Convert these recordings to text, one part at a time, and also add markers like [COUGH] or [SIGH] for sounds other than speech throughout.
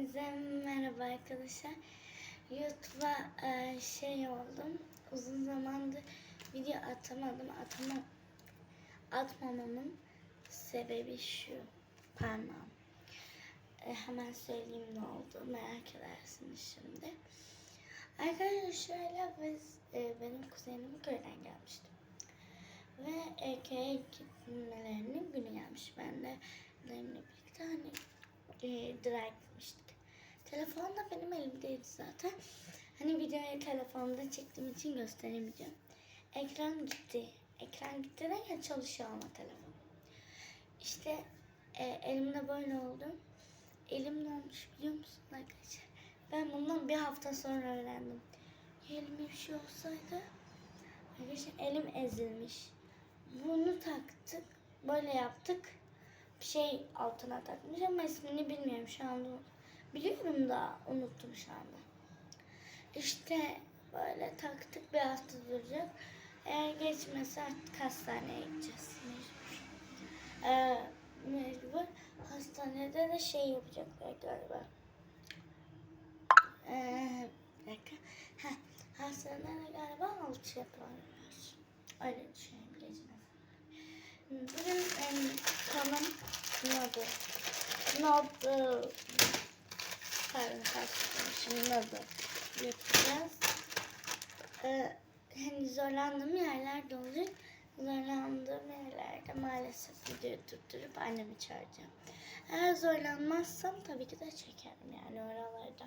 Hepinize merhaba arkadaşlar. YouTube'a e, şey oldum. Uzun zamandır video atamadım. Atamam, atmamamın sebebi şu. Parmağım. E, hemen söyleyeyim ne oldu. Merak edersiniz şimdi. Arkadaşlar şöyle biz e, benim kuzenimin köyden gelmiştim. Ve e, köye gitmelerinin günü gelmiş. Ben de benimle birlikte hani e, drag gitmiştik. Telefon da benim elimdeydi zaten. Hani videoyu telefonda çektiğim için gösteremeyeceğim. Ekran gitti. Ekran gitti derken çalışıyor ama telefon. İşte e, elimde böyle oldu. Elim ne olmuş biliyor musun arkadaşlar? Ben bundan bir hafta sonra öğrendim. Elime bir şey olsaydı arkadaşlar elim ezilmiş. Bunu taktık. Böyle yaptık şey altına takmış ama ismini bilmiyorum şu anda. Biliyorum da unuttum şu anda. İşte böyle taktık bir hafta duracak. Eğer geçmezse artık hastaneye gideceğiz. Mecbur. Ee, mecbur. Hastanede de şey yapacaklar galiba. Ee, hastanede galiba alçı yaparlar. Öyle düşünebileceğiz. Bugün en kalın nodu. Nodu. Pardon karıştırmışım nodu yapacağız. Ee, hani zorlandığım yerler de olacak. Zorlandığım yerlerde maalesef videoyu durdurup annemi çağıracağım. Eğer zorlanmazsam tabii ki de çekerim yani oralarda.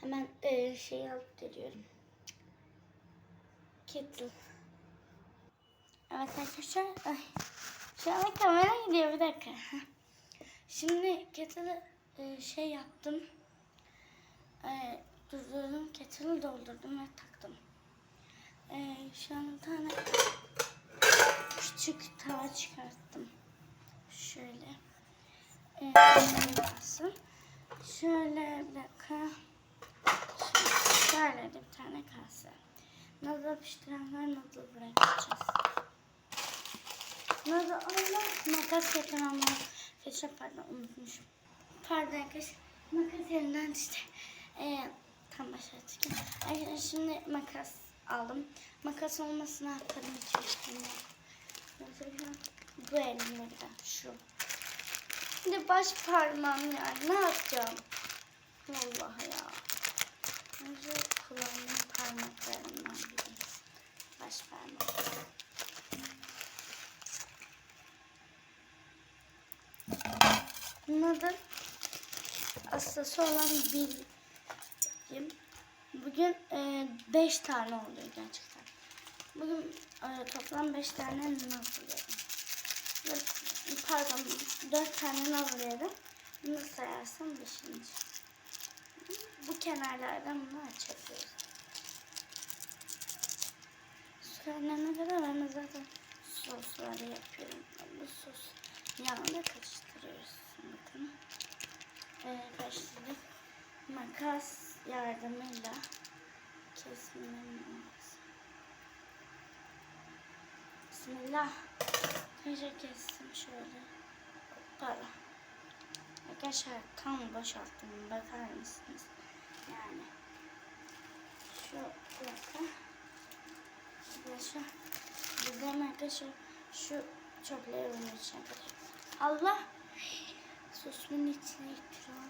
Hemen e, şey alıp geliyorum. Kettle. Evet arkadaşlar. Ay. Şu kamera gidiyor bir dakika. Şimdi kettle'ı e, şey yaptım. E, durdurdum. Kettle'ı doldurdum ve taktım. E, şu an tane küçük tava çıkarttım. Şöyle. E. Şöyle bir dakika. Şöyle bir tane kalsın. Noodle pişirenler noodle bırakacağız. Noodle Allah makas getiren var. Keşke pardon unutmuşum. Pardon arkadaşlar. Makas elinden işte. Ee, tam başa çıkayım. Arkadaşlar şimdi makas aldım. Makas olmasına atarım yok. Mesela bu elimle bir de şu. Şimdi baş parmağım yani ne yapacağım? Vallahi ya. Önce kulağımın parmaklarından biri. Baş parmak. Bunlar da hastası olan birim. Bugün 5 tane oluyor gerçekten. Bugün e, toplam 5 tane nasıl yedim? Pardon 4 tane nasıl yedim? Bunu sayarsam 5. Bu kenarlardan bunu açabiliyoruz. Kaynana kadar ben zaten sosları yapıyorum. Bu sos yağını karıştırıyoruz. Bakın. Ee, karıştırdık. Makas yardımıyla kesmem lazım. Bismillah. Önce kestim şöyle. Hoppala. Arkadaşlar tam boşalttım. Bakar mısınız? Yani. Şu dakika. Arkadaşlar. Bizim arkadaşlar şu çöpleri bunun içine. Allah. Sosumun içine ittiram.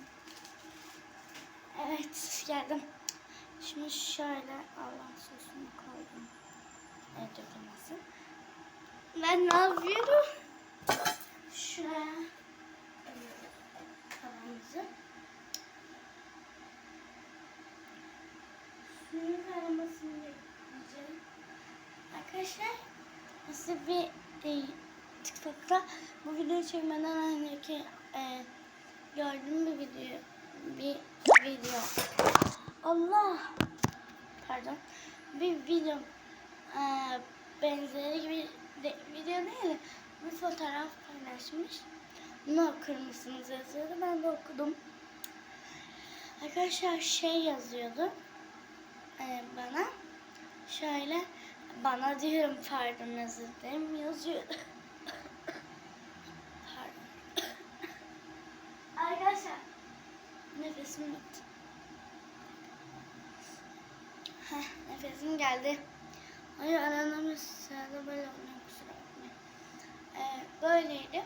Evet geldim. Şimdi şöyle Allah sosunu koydum. Evet dökülmesin. Ben ne yapıyorum? Şuraya tavamızı. Suyun kaynamasını bekleyeceğim. Arkadaşlar size bir e, TikTok'ta bu videoyu çekmeden önceki e, gördüğüm bir video bir video Allah pardon bir video e, benzeri gibi de, video değil bir fotoğraf paylaşmış. Bunu okur musunuz yazıyordu. Ben de okudum. Arkadaşlar şey yazıyordu e, bana. Şöyle bana diyorum pardon özür dilerim yazıyordu. [LAUGHS] pardon. Nefesim bitti. Heh, nefesim geldi. Hayır aranamız sırada böyle olmuyor kusura bakmayın. Ee, böyleydi.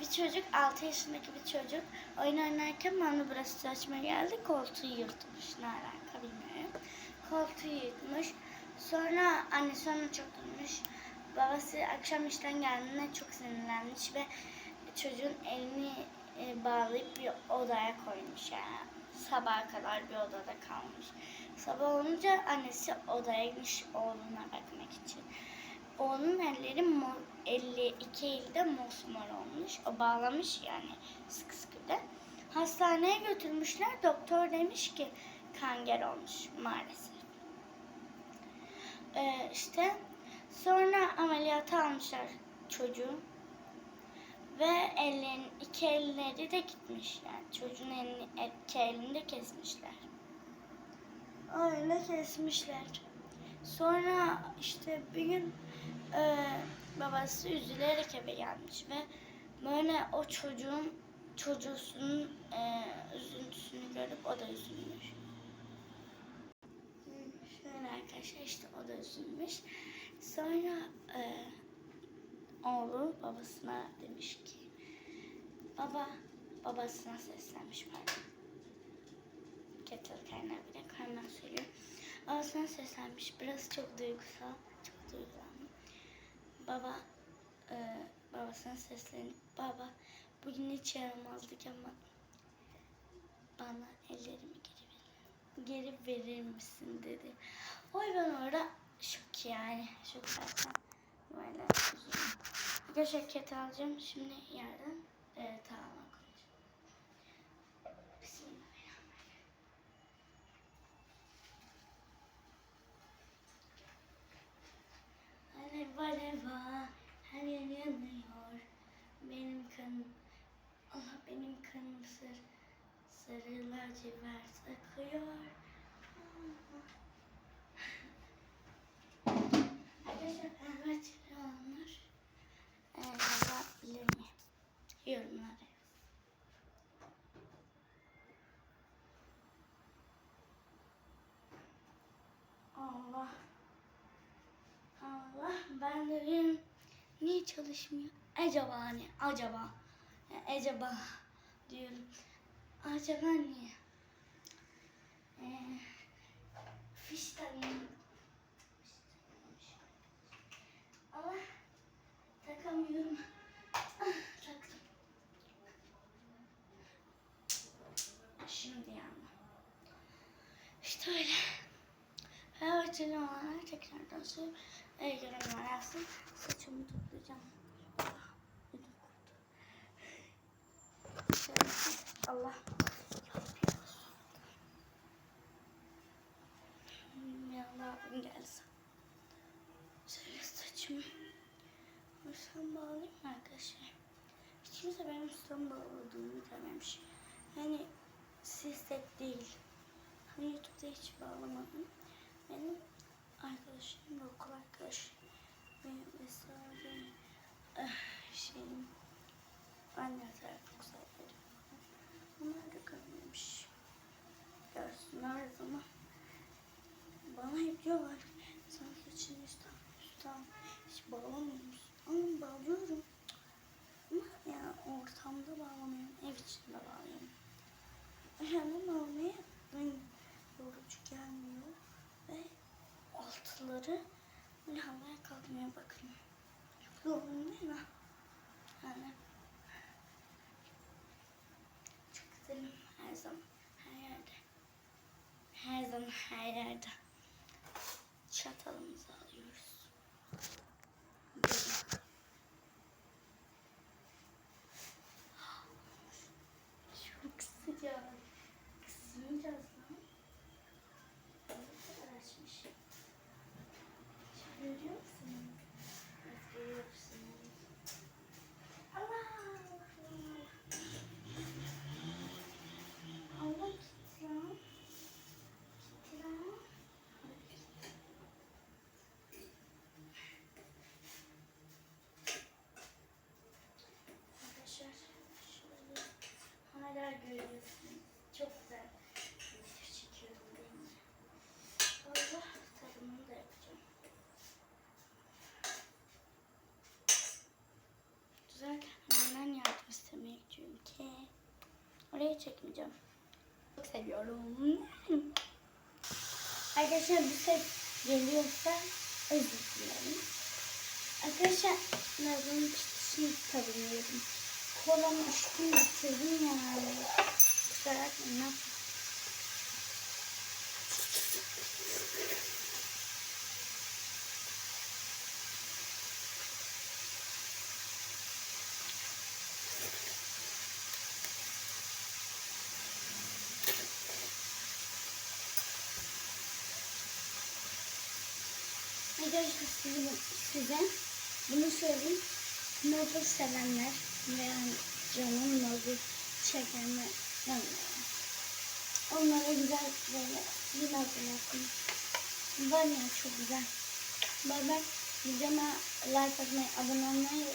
Bir çocuk 6 yaşındaki bir çocuk oyun oynarken bana burası saçma geldi. Koltuğu yırtmış. Ne alaka bilmiyorum. Koltuğu yırtmış. Sonra annesi onu çok kızmış. Babası akşam işten geldiğinde çok sinirlenmiş ve çocuğun elini e, bağlayıp bir odaya koymuş yani. Sabaha kadar bir odada kalmış. Sabah olunca annesi odaya gitmiş oğluna bakmak için. Oğlunun elleri mor, eli, iki mosmor olmuş. O bağlamış yani sıkı sıkı da. Hastaneye götürmüşler. Doktor demiş ki kanger olmuş maalesef. Ee, işte sonra ameliyata almışlar çocuğu. Ve ellerin iki elleri de gitmiş. Yani çocuğun elini, iki elini de kesmişler. Öyle kesmişler. Sonra işte bir gün e, babası üzülerek eve gelmiş ve böyle o çocuğun çocuğunun e, üzüntüsünü görüp o da üzülmüş. Şöyle arkadaşlar işte o da üzülmüş. Sonra e, oğlu babasına demiş ki baba babasına seslenmiş pardon. Kettle kaynağı bile kaynağı söylüyor. Babasına seslenmiş. Biraz çok duygusal. Çok duygulandım. Baba e, babasına seslenip baba bugün hiç yaramazdık ama bana ellerimi geri verir, geri verir misin dedi. Oy ben orada şok yani. Şok zaten. Böyle üzüldüm. Arkadaşlar ket alacağım. Şimdi yerden e, tavana koyacağım. Bismillahirrahmanirrahim. Her yer yanıyor. Benim kanım, Allah benim kanım sır, sarı lacivert akıyor. Arkadaşlar Fenerbahçeli olanlar e, yazabilir mi? Yorumlara. Allah. Allah ben de diyorum niye çalışmıyor? Acaba hani acaba acaba diyorum. Acaba niye? Ee, fiş tanıyorum. Ama takamıyorum. Ah, taktım. Şimdi yandı. İşte öyle. Fenerbahçeli tekrardan söyleyeyim. El görünme yazsın. Saçımı toplayacağım. Allah. Yanında abim gelse. Şöyle saçımı. Üstten bağlayayım mı arkadaşlar? Hiç kimse benim üstten bağladığımı dememiş. Yani sistek değil. Hani YouTube'da hiç bağlamadım. Benim arkadaşım da okul arkadaşım. Benim mesela eh, şeyim anne tarafı kuzenlerim. Onlar da görmemiş. Görsünler o zaman. Bana hep diyorlar. Sen saçını üstten üstten hiç bağlamıyor musun? Ama bağlıyorum. Ama ya ortamda bağlamıyorum. Ev içinde bağlıyorum. Hemen bağlamaya ben yorucu gelmiyor. Ve altıları böyle havaya kalkmaya bakın. Yorgun değil mi? Her zaman her yerde. Her zaman her yerde. Çatalımızı alıyoruz. Böyle. Çok sıcak. Kısmayacağız lan. Evet, açmış. Görüyor musun? Evet, görüyorsun. Allah! Allah gitti lan. Gitti lan. Arkadaşlar şöyle hala görüyorsunuz. Çok güzel video çekiyorum değil mi? Allah tadımını da yapacağım. Güzel hemen yardım istemeye gidiyorum ki. Oraya çekmeyeceğim. Çok seviyorum. Arkadaşlar bir ses geliyorsa özür dilerim. Arkadaşlar Nazlı'nın çıtışını tadıyorum. Kolamı üstünü bitirdim yani. Kusura bakmayın. Arkadaşlar size, size bunu söyleyeyim. Noodle sevenler veya canım noodle çekenler yani onlara güzel böyle bir noodle yapın. Var ya çok güzel. Bay bay. Videoma like atmayı, abone olmayı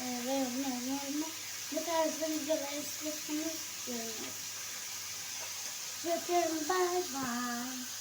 e, ve yorum yazmayı. Bu tarzda videolar istiyorsanız yorum yazın. Bye bye.